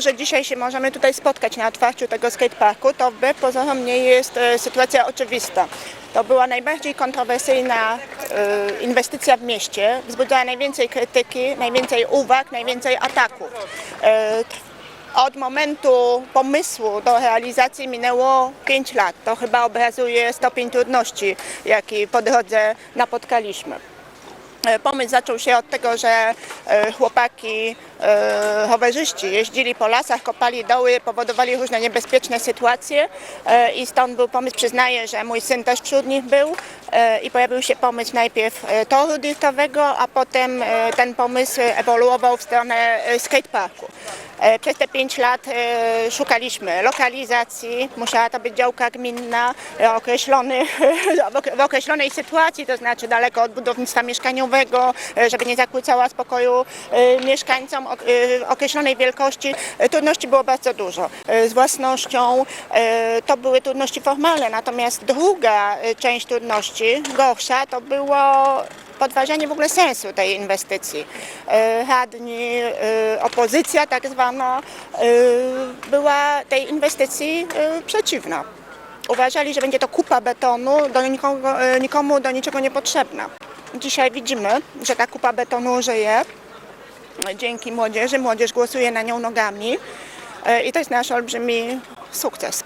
że dzisiaj się możemy tutaj spotkać na otwarciu tego skateparku, to wbrew pozorom nie jest e, sytuacja oczywista. To była najbardziej kontrowersyjna e, inwestycja w mieście, wzbudzała najwięcej krytyki, najwięcej uwag, najwięcej ataków. E, od momentu pomysłu do realizacji minęło 5 lat. To chyba obrazuje stopień trudności, jaki po drodze napotkaliśmy. E, Pomysł zaczął się od tego, że e, chłopaki e, rowerzyści jeździli po lasach, kopali doły, powodowali różne niebezpieczne sytuacje i stąd był pomysł, przyznaję, że mój syn też wśród nich był i pojawił się pomysł najpierw e, toru dirtowego, a potem e, ten pomysł ewoluował w stronę e, skateparku. E, Przez te pięć lat e, szukaliśmy lokalizacji, musiała to być działka gminna e, określony, w okre- w określonej sytuacji, to znaczy daleko od budownictwa mieszkaniowego, e, żeby nie zakłócała spokoju e, mieszkańcom ok- e, określonej wielkości. E, Trudności było bardzo dużo. E, Z własnością e, to były trudności formalne, natomiast druga e, część trudności, gorsza, to było podważanie w ogóle sensu tej inwestycji. E, Radni, e, opozycja tak zwana e, była tej inwestycji przeciwna. Uważali, że będzie to kupa betonu, do nikogo, nikomu do niczego niepotrzebna. Dzisiaj widzimy, że ta kupa betonu żyje dzięki młodzieży. Młodzież głosuje na nią nogami i to jest nasz olbrzymi sukces.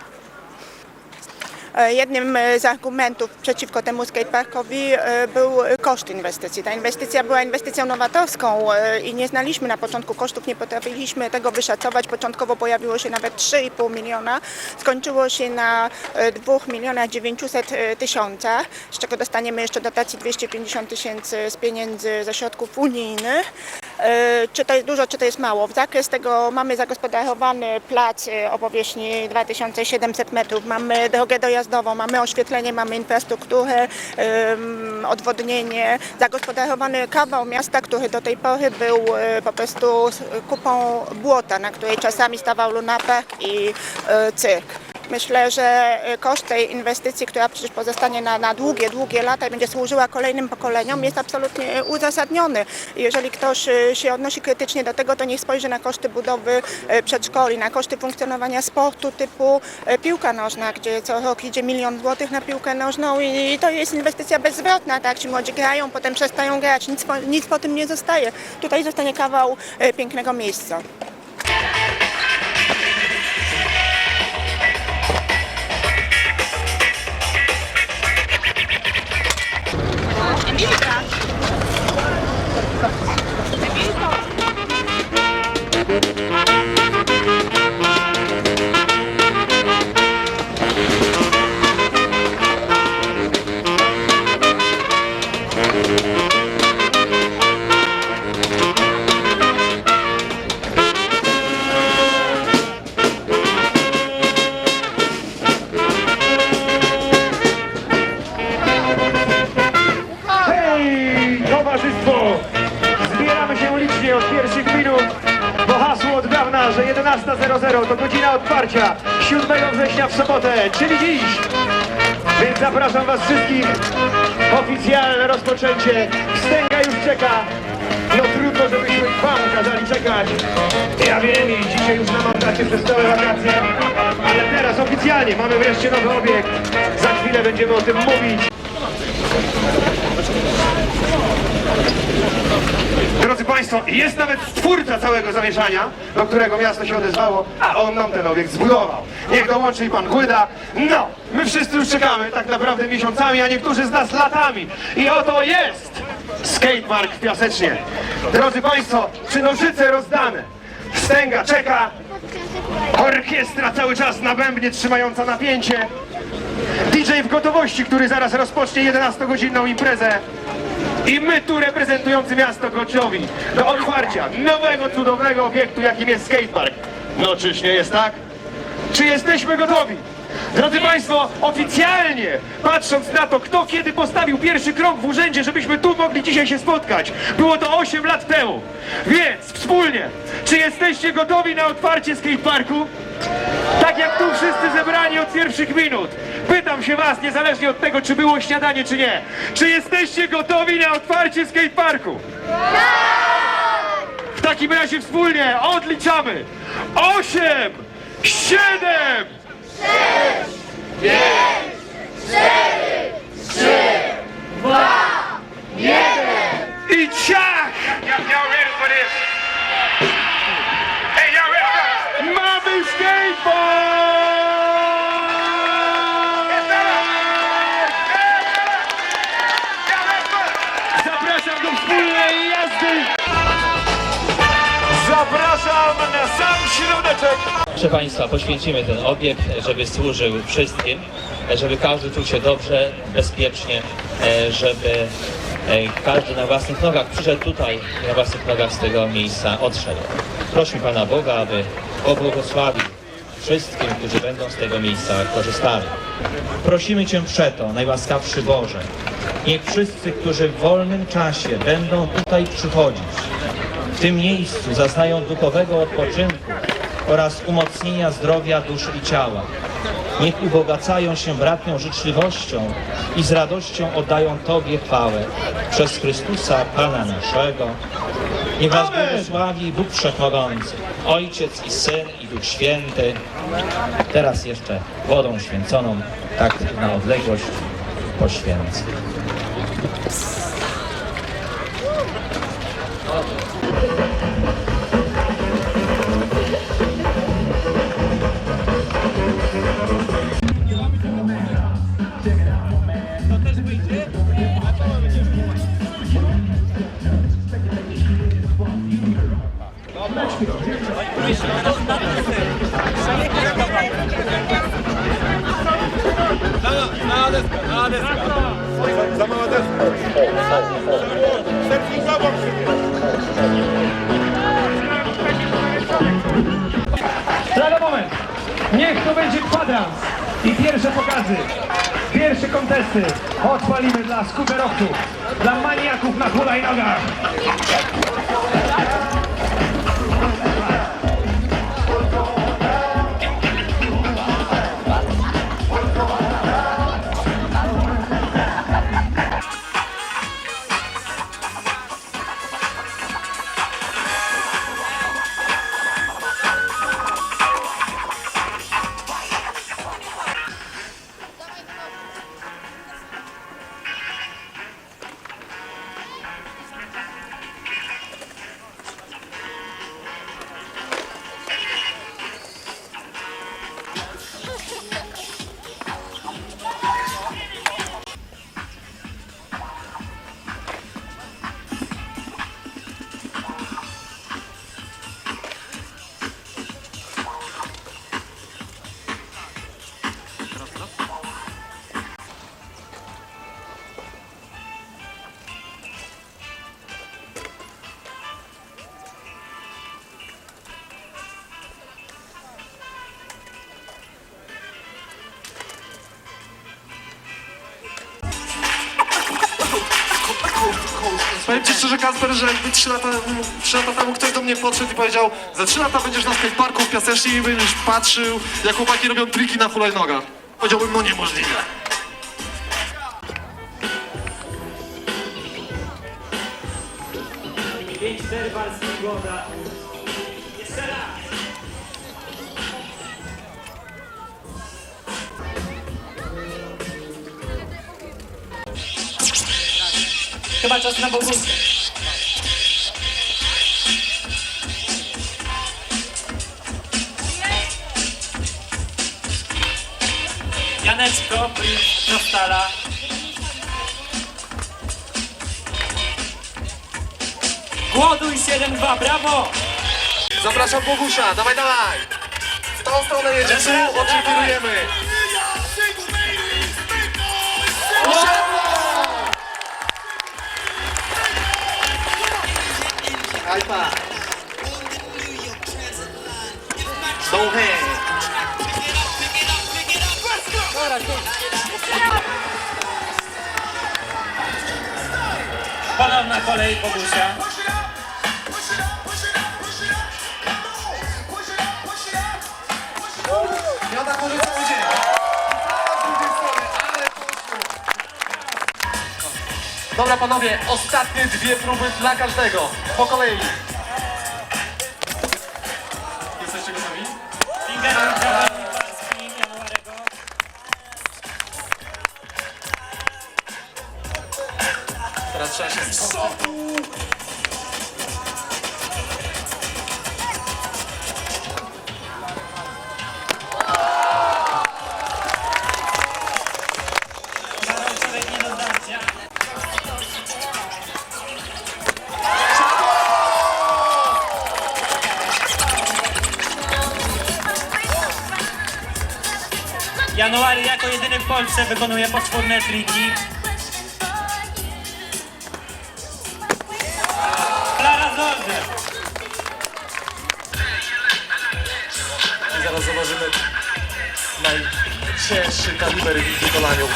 E, Jednym z argumentów przeciwko temu skateparkowi e, był koszt inwestycji. Ta inwestycja była inwestycją nowatorską e, i nie znaliśmy na początku kosztów, nie potrafiliśmy tego wyszacować. Początkowo pojawiło się nawet 3,5 miliona, skończyło się na e, 2 milionach 900 tysiącach, z czego dostaniemy jeszcze dotacji 250 tysięcy z pieniędzy ze środków unijnych. E, Czy to jest dużo, czy to jest mało? W zakres tego mamy zagospodarowany plac e, o powierzchni 2700 metrów, mamy drogę dojazdową, mamy oświetlenie, mamy infrastrukturę, odwodnienie, zagospodarowany kawał miasta, który do tej pory był e, po prostu kupą błota, na której czasami stawał lunapark i cyrk. Myślę, że e, koszt tej inwestycji, która przecież pozostanie na, na długie, długie lata i będzie służyła kolejnym pokoleniom, jest absolutnie uzasadniony. Jeżeli ktoś e, się odnosi krytycznie do tego, to niech spojrzy na koszty budowy e, przedszkoli, na koszty funkcjonowania sportu typu e, piłka nożna, gdzie co rok idzie milion złotych na piłkę nożną i to jest inwestycja bezzwrotna, tak? Ci młodzi grają, potem przestają grać, nic po, nic po tym nie zostaje. Tutaj zostanie kawał e, pięknego miejsca. Hej, oficjalnie mamy wreszcie nowy obiekt. Za chwilę będziemy o tym mówić. Drodzy Państwo, jest nawet stwórca całego zamieszania, do którego miasto się odezwało, a on nam ten obiekt zbudował. Niech dołączy i pan Głyda. No, my wszyscy już czekamy tak naprawdę miesiącami, a niektórzy z nas latami. I oto jest skatepark w Piasecznie. Drodzy Państwo, czy nożyce rozdane? Wstęga czeka, orkiestra cały czas na bębnie trzymająca napięcie. DJ w gotowości, który zaraz rozpocznie 11-godzinną imprezę. I my tu reprezentujący miasto gotowi do otwarcia nowego, cudownego obiektu, jakim jest skatepark. No czyż nie jest tak? Czy jesteśmy gotowi? Drodzy Państwo, oficjalnie, patrząc na to, kto kiedy postawił pierwszy krok w urzędzie, żebyśmy tu mogli dzisiaj się spotkać, było to 8 lat temu. Więc wspólnie, czy jesteście gotowi na otwarcie skateparku? Tak jak tu wszyscy zebrani od pierwszych minut. Pytam się was, niezależnie od tego, czy było śniadanie, czy nie. Czy jesteście gotowi na otwarcie skateparku? Tak! W takim razie wspólnie odliczamy. 8, 7, Zapraszam do wspólnej jazdy! Zapraszam na sam Proszę Państwa, poświęcimy ten obiekt, żeby służył wszystkim, żeby każdy czuł się dobrze, bezpiecznie, e, żeby e, każdy na własnych nogach przyszedł tutaj i na własnych nogach z tego miejsca odszedł. Prośmy Pana Boga, aby pobłogosławił wszystkim, którzy będą z tego miejsca korzystali. Prosimy Cię przeto, najłaskawszy Boże, niech wszyscy, którzy w wolnym czasie będą tutaj przychodzić, w tym miejscu zaznają duchowego odpoczynku oraz umocnienia zdrowia duszy i ciała. Niech ubogacają się bratnią życzliwością i z radością oddają Tobie chwałę przez Chrystusa Pana naszego. Niech Was błogosławi Bóg Wszechmogący, Ojciec i Syn i Duch Święty. Teraz jeszcze wodą święconą, tak na odległość poświęcę. Dobra. Dobra. Lada moment! Niech to będzie kwadrans i pierwsze pokazy, pierwsze kontesty. Odpalimy dla skuterowców, dla maniaków na hulajnogach. Szczerze, Kasper, że jakby 3 lata, 3 lata temu ktoś do mnie podszedł i powiedział za 3 lata będziesz na skateparku w Piasecznie i będziesz patrzył, jak chłopaki robią triki na hulajnogach. Powiedziałbym, no niemożliwe. Chyba czas na Boguskę. Janeczko, Nostala. Głoduj 7-2, brawo! Zapraszam Bogusia, dawaj, dawaj! W tą stronę jedzie, tu, o czym kierujemy. Hypa! Stonehenge! Ponowna kolej Bogusia. Ja tak może cały dzień. Dobra panowie, ostatnie dwie próby dla każdego. Po kolei. Jesteście gotowi? Finger Polsce wykonuje poczwórne triki. Klara Zolder. I zaraz zobaczymy najcięższy kaliber w ich wykonaniu.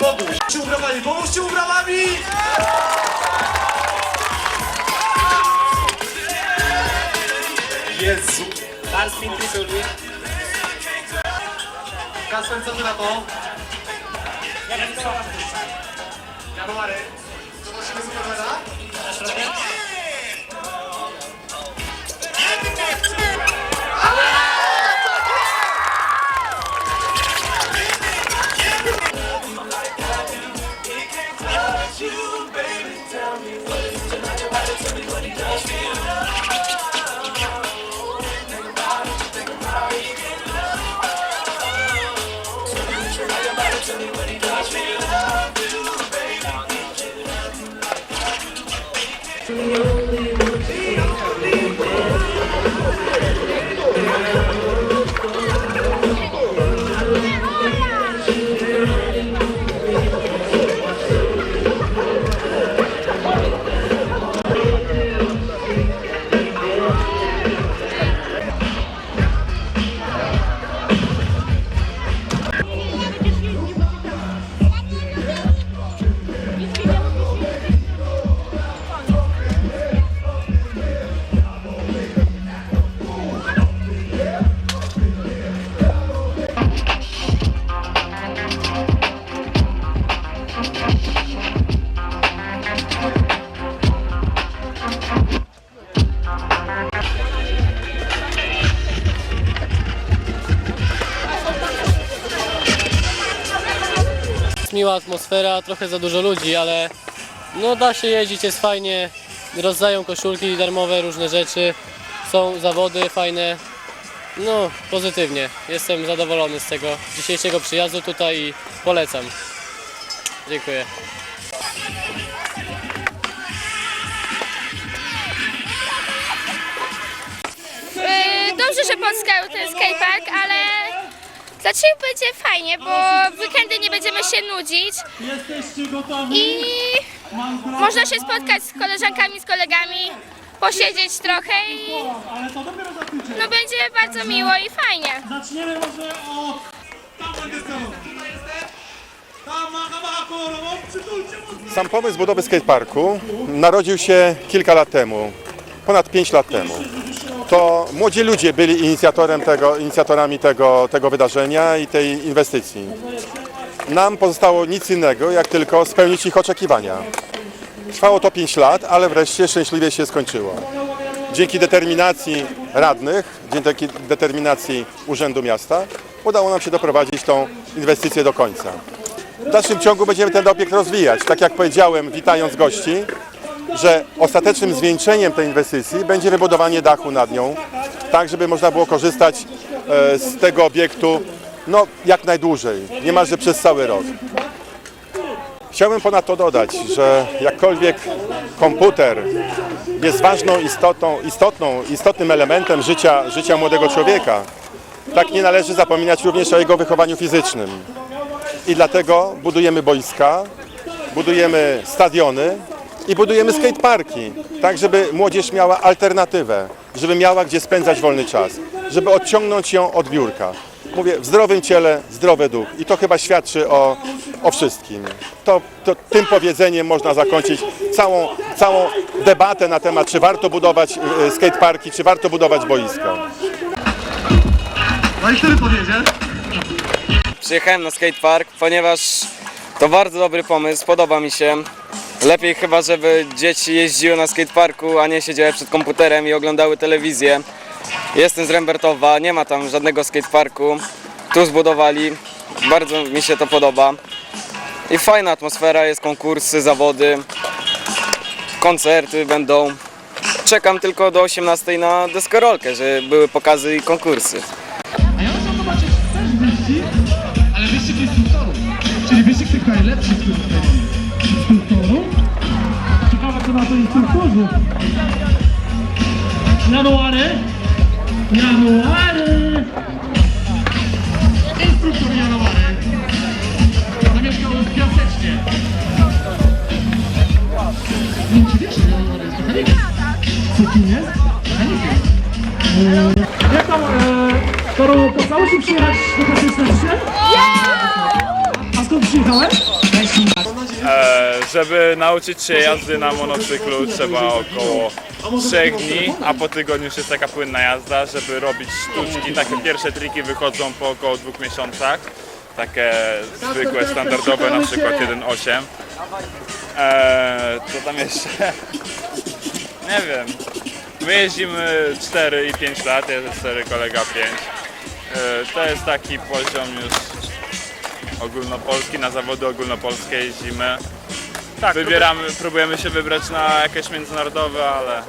Boguś. Pomóżcie ubrawami, pomóżcie ubrawami! Jezu. Barski Trisulli. Kasper, co ty na to? January. Zobaczymy Supermana? Atmosfera, trochę za dużo ludzi, ale no da się jeździć, jest fajnie. Rozdają koszulki darmowe, różne rzeczy. Są zawody fajne. No, pozytywnie. Jestem zadowolony z tego dzisiejszego przyjazdu tutaj i polecam. Dziękuję. Yy, Dobrze, że powstał ten skatepark, ale dlaczego będzie fajnie, bo w weekendy nie będziemy się nudzić i można się spotkać z koleżankami, z kolegami, posiedzieć trochę i no będzie bardzo miło i fajnie. Zaczniemy może od... Tam będzie sceną. Tam macha, macha kolorową, przytulcie mocno. Sam pomysł budowy skateparku narodził się kilka lat temu, ponad 5 lat temu. To młodzi ludzie byli inicjatorem tego, inicjatorami tego, tego wydarzenia i tej inwestycji. Nam pozostało nic innego, jak tylko spełnić ich oczekiwania. Trwało to 5 lat, ale wreszcie szczęśliwie się skończyło. Dzięki determinacji radnych, dzięki determinacji Urzędu Miasta udało nam się doprowadzić tą inwestycję do końca. W dalszym ciągu będziemy ten obiekt rozwijać. Tak jak powiedziałem, witając gości, że ostatecznym zwieńczeniem tej inwestycji będzie wybudowanie dachu nad nią, tak żeby można było korzystać e, z tego obiektu no, jak najdłużej, niemalże przez cały rok. Chciałbym ponadto dodać, że jakkolwiek komputer jest ważną istotą, istotną, istotnym elementem życia, życia młodego człowieka, tak nie należy zapominać również o jego wychowaniu fizycznym. I dlatego budujemy boiska, budujemy stadiony i budujemy skateparki, tak żeby młodzież miała alternatywę, żeby miała gdzie spędzać wolny czas, żeby odciągnąć ją od biurka. mówię, w zdrowym ciele, zdrowy duch. I to chyba świadczy o, o wszystkim. To, to tym powiedzeniem można zakończyć całą, całą debatę na temat, czy warto budować e, skateparki, czy warto budować boiska. No i który powiedzie? Przyjechałem na skatepark, ponieważ to bardzo dobry pomysł, podoba mi się. Lepiej chyba, żeby dzieci jeździły na skateparku, a nie siedziały przed komputerem i oglądały telewizję. Jestem z Rembertowa, nie ma tam żadnego skateparku. Tu zbudowali, bardzo mi się to podoba. I fajna atmosfera, jest konkursy, zawody, koncerty będą. Czekam tylko do 18 na deskorolkę, żeby były pokazy i konkursy. January. January. Instruktor January. Zamieszkał w Piasecznie. Nie wiem, czy wiesz, że January jest mechanikiem. Co kim jest? Mechanikiem. Jak tam, e, Toru, postało się przyjechać do Piasecznie? A skąd przyjechałeś? E, żeby nauczyć się jazdy na monocyklu trzeba około 3 dni, a po tygodniu już jest taka płynna jazda, żeby robić sztuczki. Takie pierwsze triki wychodzą po około dwóch miesiącach. Takie zwykłe, standardowe, na przykład 1.8. E, co tam jeszcze? Nie wiem. My jeździmy 4 i 5 lat, ja 4, kolega 5. E, to jest taki poziom już ogólnopolski, na zawody ogólnopolskie jeździmy. Tak, wybieramy, próbujemy się wybrać na jakieś międzynarodowe, ale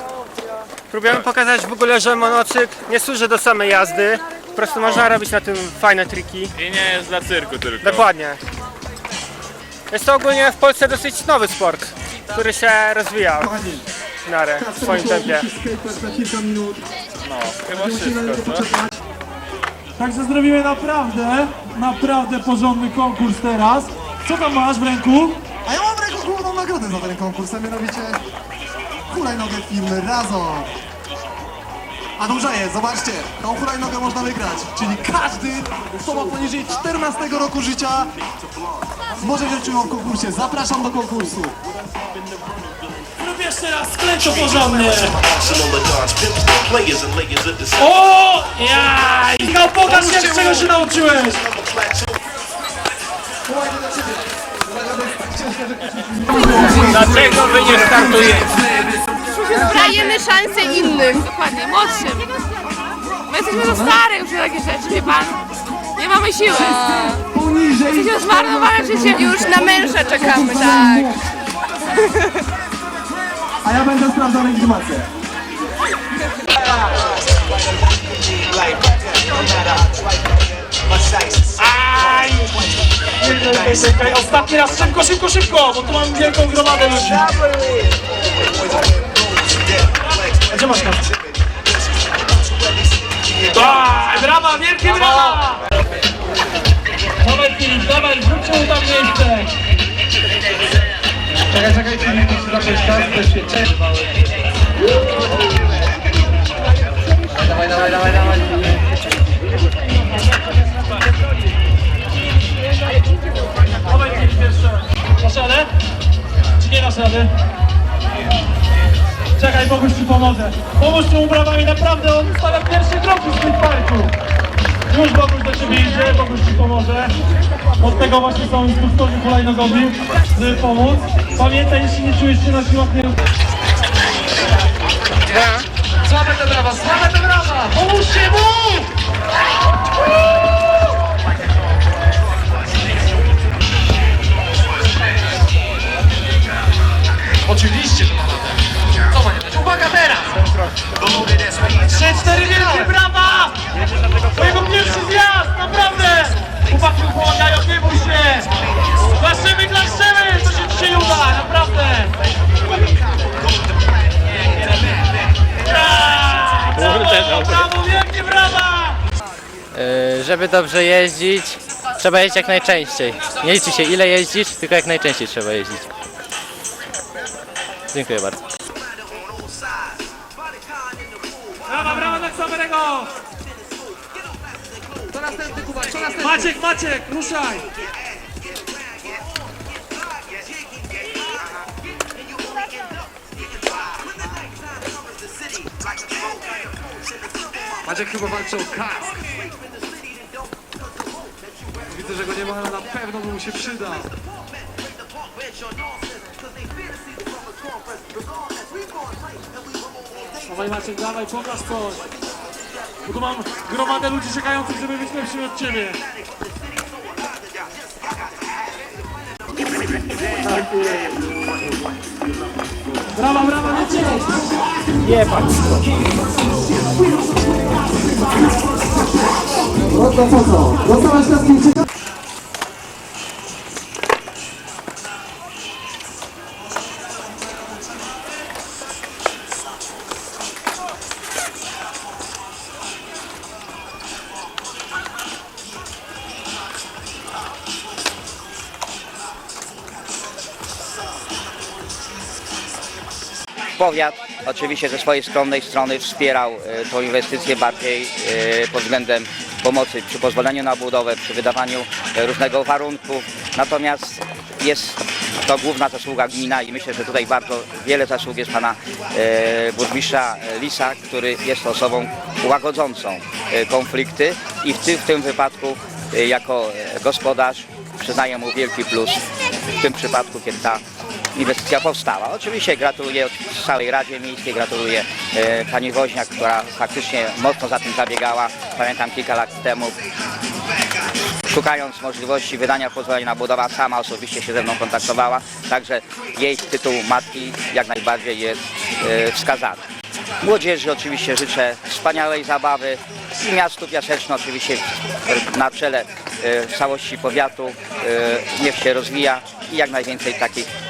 Próbujemy pokazać w ogóle, że monocykl nie służy do samej jazdy. Po prostu można robić na tym fajne triki. i nie jest dla cyrku tylko. Dokładnie. Jest to ogólnie w Polsce dosyć nowy sport, który się rozwija w miarę w swoim tempie. No, chyba wszystko, co? Także zrobimy naprawdę, naprawdę porządny konkurs teraz. Co tam masz w ręku? A ja mam w ręku główną nagrodę za ten konkurs, a mianowicie hulajnogę firmy Razor. A jest, zobaczcie, tą hulajnogę można wygrać, czyli każdy, kto ma poniżej 14 roku życia, może wziąć udział w konkursie. Zapraszam do konkursu. Jeszcze raz sklęczo porządnie. O! Jaj! No pokaż jak czego się nauczyłeś! Dlaczego wy nie startujecie? Dajemy szansę innym. Dokładnie, młodszym. My jesteśmy za stare już na takie rzeczy, wie pan? Nie mamy siły. Jesteśmy zmarnowane życie. Już na męża czekamy, tak. A ja będę sprawdzał legitymację. Ostatni raz, szybko, szybko, szybko, bo tu mam wielką gromadę ludzi. A gdzie masz nas? Daj, brawa, wielkie brawa! Dawaj Filip, dawaj, zróbcie mu tam miejsce. Czekaj, czekaj, Filip, muszę zacząć czas, też Dawaj, dawaj, dawaj, dawaj. Dasz radę? Czy dasz rady? Czekaj, Boguś ci pomogę. Pomóż mu brawami, naprawdę on stawia pierwszy krok w tym parku. Już Boguś do ciebie idzie, Boguś ci pomoże. Od tego właśnie są instruktorzy hulajnogowi, żeby pomóc. Pamiętaj, jeśli nie czujesz się na siłach, nie... Słabe te brawa, słabe te brawa! Pomóżcie mu! Żeby dobrze jeździć, trzeba jeździć jak najczęściej. Nie liczy się ile jeździsz, tylko jak najczęściej trzeba jeździć. Dziękuję bardzo. Brawa, brawa dla Ksawerego! następny, Kuba, następny? Maciek, Maciek, ruszaj! Maciek chyba walczy o kask. Widzę, że go nie ma, ale na pewno mu się przyda. Dawaj Maciek, dawaj, pokaż coś. Bo tu mam gromadę ludzi czekających, żeby być lepszym od ciebie. Brawa, brawa, lecieć! To? Powiat oczywiście ze swojej skromnej strony wspierał e, tą inwestycję bardziej e, pod względem pomocy przy pozwoleniu na budowę, przy wydawaniu e, różnego warunków. Natomiast jest to główna zasługa gmina i myślę, że tutaj bardzo wiele zasług jest pana e, burmistrza Lisa, który jest osobą łagodzącą e, konflikty i w, ty, w tym wypadku jako gospodarz przyznaję mu wielki plus w tym przypadku, kiedy ta inwestycja powstała. Oczywiście gratuluję całej Radzie Miejskiej, gratuluję e, pani Woźniak, która faktycznie mocno za tym zabiegała. Pamiętam kilka lat temu, szukając możliwości wydania pozwolenia na budowę, sama osobiście się ze mną kontaktowała, także jej tytuł matki jak najbardziej jest e, wskazany. Młodzieży oczywiście życzę wspaniałej zabawy i miastu Piaseczno oczywiście na czele e, całości powiatu e, niech się rozwija i jak najwięcej takich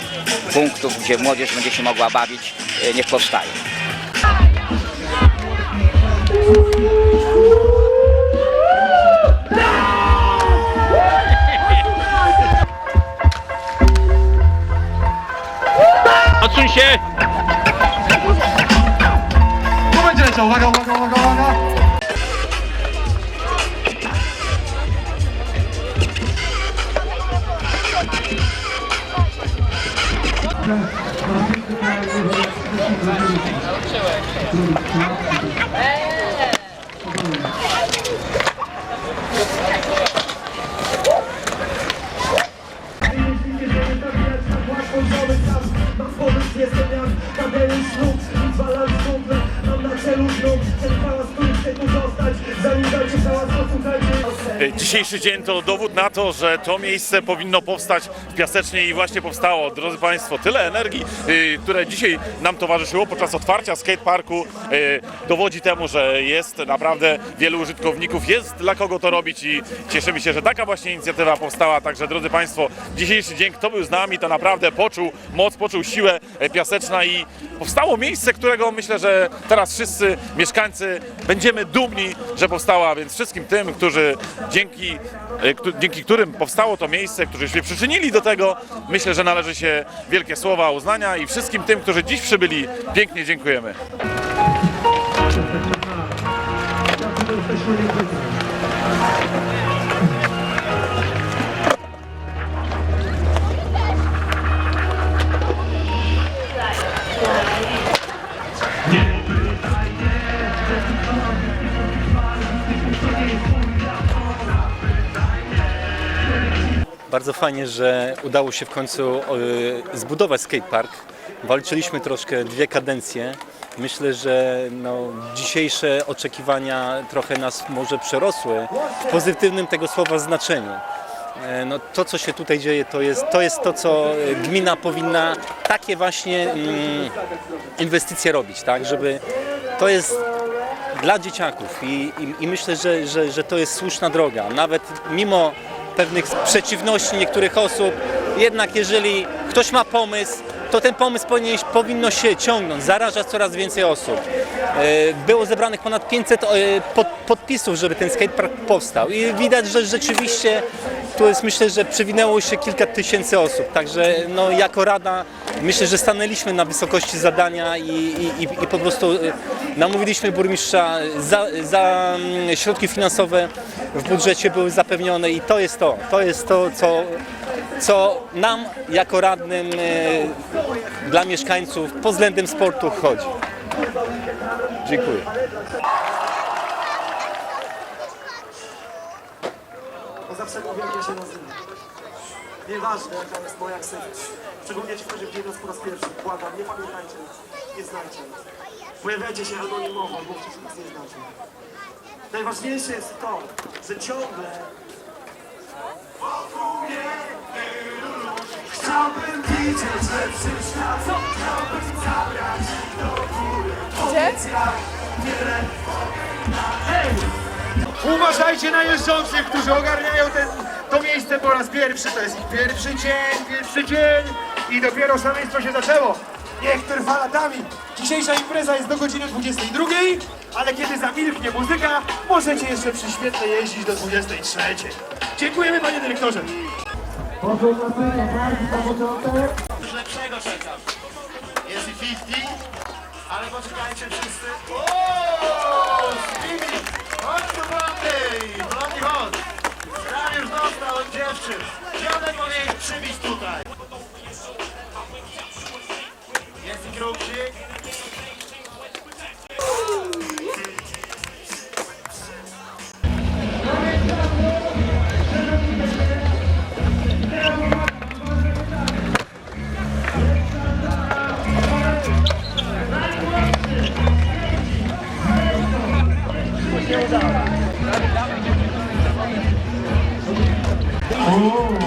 punktów, gdzie młodzież będzie się mogła bawić, e, niech powstaje. Odsuń się! Leciał, uwaga, uwaga, uwaga, uwaga. Dzisiejszy dzień to dowód na to, że to miejsce powinno powstać w Piasecznie i właśnie powstało. Drodzy Państwo, tyle energii, y, które dzisiaj nam towarzyszyło podczas otwarcia skateparku y, dowodzi temu, że jest naprawdę wielu użytkowników, jest dla kogo to robić i cieszymy się, że taka właśnie inicjatywa powstała. Także drodzy Państwo, dzisiejszy dzień, kto był z nami, to naprawdę poczuł moc, poczuł siłę e, Piaseczna i powstało miejsce, którego myślę, że teraz wszyscy mieszkańcy będziemy dumni, że powstała, więc wszystkim tym, którzy dzięki, e, dzięki którym powstało to miejsce, którzy się przyczynili do tego, myślę, że należy się wielkie słowa uznania i wszystkim tym, którzy dziś przybyli, pięknie dziękujemy. Bardzo fajnie, że udało się w końcu y, zbudować skatepark. Walczyliśmy troszkę dwie kadencje. Myślę, że no, dzisiejsze oczekiwania trochę nas może przerosły w pozytywnym tego słowa znaczeniu. E, No, to, co się tutaj dzieje, to jest to, jest to co gmina powinna takie właśnie mm, inwestycje robić, tak, żeby to jest dla dzieciaków i, i, i myślę, że, że, że to jest słuszna droga. Nawet mimo pewnych przeciwności niektórych osób, jednak jeżeli ktoś ma pomysł, to ten pomysł powinien, powinno się ciągnąć, zarażać coraz więcej osób. E, Było zebranych ponad 500 e, pod, podpisów, żeby ten skatepark powstał. I widać, że rzeczywiście tu jest myślę, że przewinęło się kilka tysięcy osób, także no, jako Rada myślę, że stanęliśmy na wysokości zadania i, i, i- po prostu y, namówiliśmy burmistrza, za, za mm, środki finansowe w budżecie były zapewnione i to jest to, to jest to, co, co nam jako radnym y, dla mieszkańców pod względem sportu chodzi. Dziękuję. Bo zawsze ja się nazywam. Nieważne, jaka jest moja ksywka. Szczególnie ci, którzy nas po raz pierwszy. Błagam, nie pamiętajcie nie znajcie nas. Pojawiajcie się anonimowo, mówcie, że nas nie znacie. Najważniejsze jest to, że ciągle Chciałbym widzieć lepszy świat, chciałbym zabrać do góry. Powiedz jak Hej! Uważajcie na jeżdżących, którzy ogarniają ten, to miejsce po raz pierwszy. To jest ich pierwszy dzień, pierwszy dzień i dopiero szaleństwo się zaczęło. Niech trwa latami. Dzisiejsza impreza jest do godziny 22, ale kiedy zamilknie muzyka, możecie jeszcze przy świetle jeździć do 23. Dziękujemy panie dyrektorze. Coś lepszego czekam. Jest i 50, ale poczekajcie wszyscy. O, Stevie! Chodź tu blondy! Blondy chodź! Tam już dostał od dziewczyn. Dziadek powinien przybić tutaj. Jest i kruksik. Uuu,